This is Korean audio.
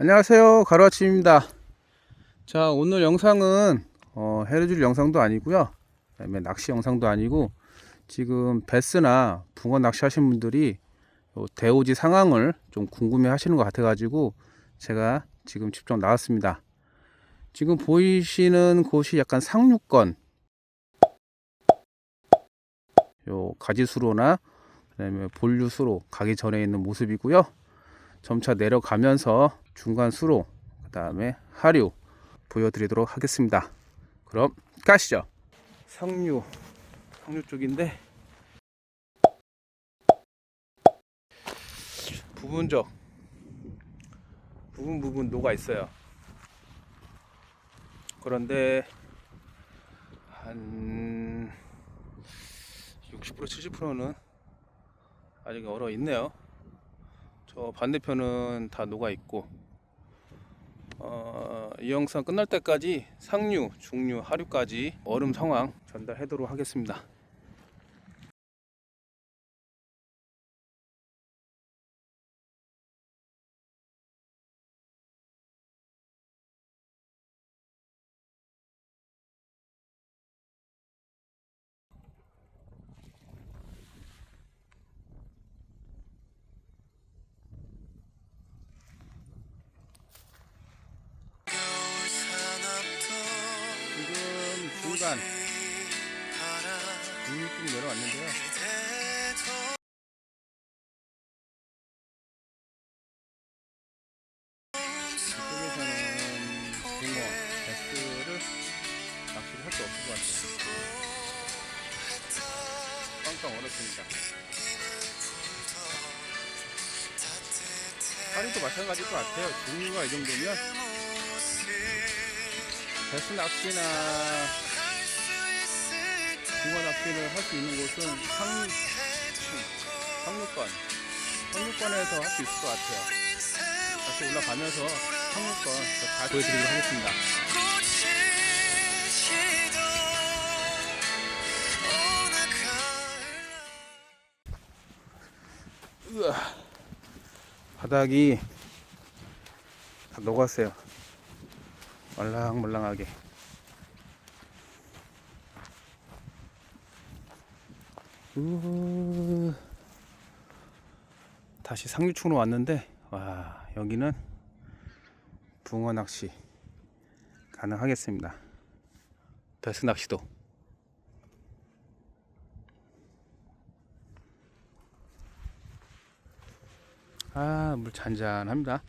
안녕하세요. 가루아침입니다. 자 오늘 영상은 어, 해를 영상도 아니고요. 그 다음에 낚시 영상도 아니고 지금 베스나 붕어 낚시 하시는 분들이 요 대오지 상황을 좀 궁금해 하시는 것 같아 가지고 제가 지금 직접 나왔습니다. 지금 보이시는 곳이 약간 상류권. 요 가지수로나 그다음에 본류수로 가기 전에 있는 모습이고요 점차 내려가면서 중간 수로 그 다음에 하류 보여드리도록 하겠습니다. 그럼 가시죠. 상류 상류 쪽인데 부분적 부분 부분 녹아 있어요. 그런데 한 60% 70%는 아직 얼어 있네요 저 반대편은 다 녹아 있고 어, 이 영상 끝날 때까지 상류, 중류, 하류까지 얼음 상황 전달하도록 하겠습니다. 중류 쪽 내려왔는데요. 이쪽에서는 붕어, 베스를 낚시를 할 수 없을 것 같아요. 빵빵 얼었으니까. 파리도 마찬가지일 것 같아요. 종류가 이 정도면 베스 낚시나 붕어 낚시를 할 수 있는 곳은 상류, 상류권, 상류권에서 할 수 있을 것 같아요. 다시 올라가면서 상류권 다 보여드리도록 하겠습니다. 으아, 바닥이 다 녹았어요. 말랑말랑하게. 우 다시 상류층으로 왔는데 와 여기는 붕어 낚시 가능하겠습니다. 베스 낚시도 아 물 잔잔합니다.